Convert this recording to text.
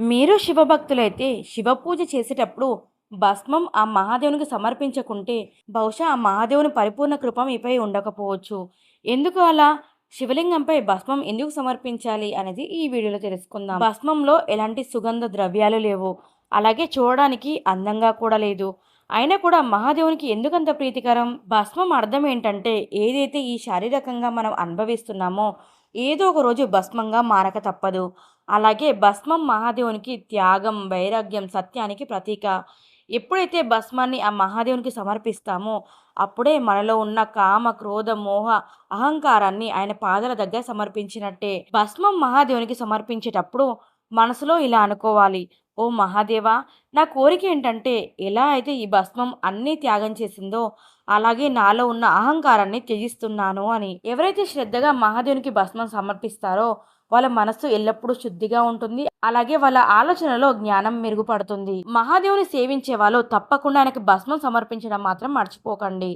మీరు శివభక్తులైతే శివ పూజ చేసేటప్పుడు భస్మం ఆ మహాదేవునికి సమర్పించకుంటే బహుశా ఆ మహాదేవుని పరిపూర్ణ కృప మీపై ఉండకపోవచ్చు. ఎందుకు అలా? శివలింగంపై భస్మం ఎందుకు సమర్పించాలి అనేది ఈ వీడియోలో తెలుసుకుందాం. భస్మంలో ఎలాంటి సుగంధ ద్రవ్యాలు లేవు. అలాగే చూడడానికి అందంగా కూడా లేదు. అయినా కూడా మహాదేవునికి ఎందుకంత ప్రీతికరం? భస్మం అర్థం ఏంటంటే ఏదైతే ఈ శారీరకంగా మనం అనుభవిస్తున్నామో ఏదో ఒక రోజు భస్మంగా మారక తప్పదు. అలాగే భస్మం మహాదేవునికి త్యాగం వైరాగ్యం సత్యానికి ప్రతీక. ఎప్పుడైతే భస్మాన్ని ఆ మహాదేవునికి సమర్పిస్తామో అప్పుడే మనలో ఉన్న కామ క్రోధ మోహ అహంకారాన్ని ఆయన పాదాల దగ్గర సమర్పించినట్టే. భస్మం మహాదేవునికి సమర్పించేటప్పుడు మనసులో ఇలా అనుకోవాలి. ఓ మహాదేవా నా కోరిక ఏంటంటే ఎలా అయితే ఈ భస్మం అన్నీ త్యాగం చేసిందో అలాగే నాలో ఉన్న అహంకారాన్ని త్యజిస్తున్నాను అని. ఎవరైతే శ్రద్ధగా మహాదేవునికి భస్మం సమర్పిస్తారో వాళ్ళ మనస్సు ఎల్లప్పుడూ శుద్ధిగా ఉంటుంది. అలాగే వాళ్ళ ఆలోచనలో జ్ఞానం మెరుగుపడుతుంది. మహాదేవుని సేవించే వాళ్ళు తప్పకుండా ఆయనకు భస్మం సమర్పించడం మాత్రం మర్చిపోకండి.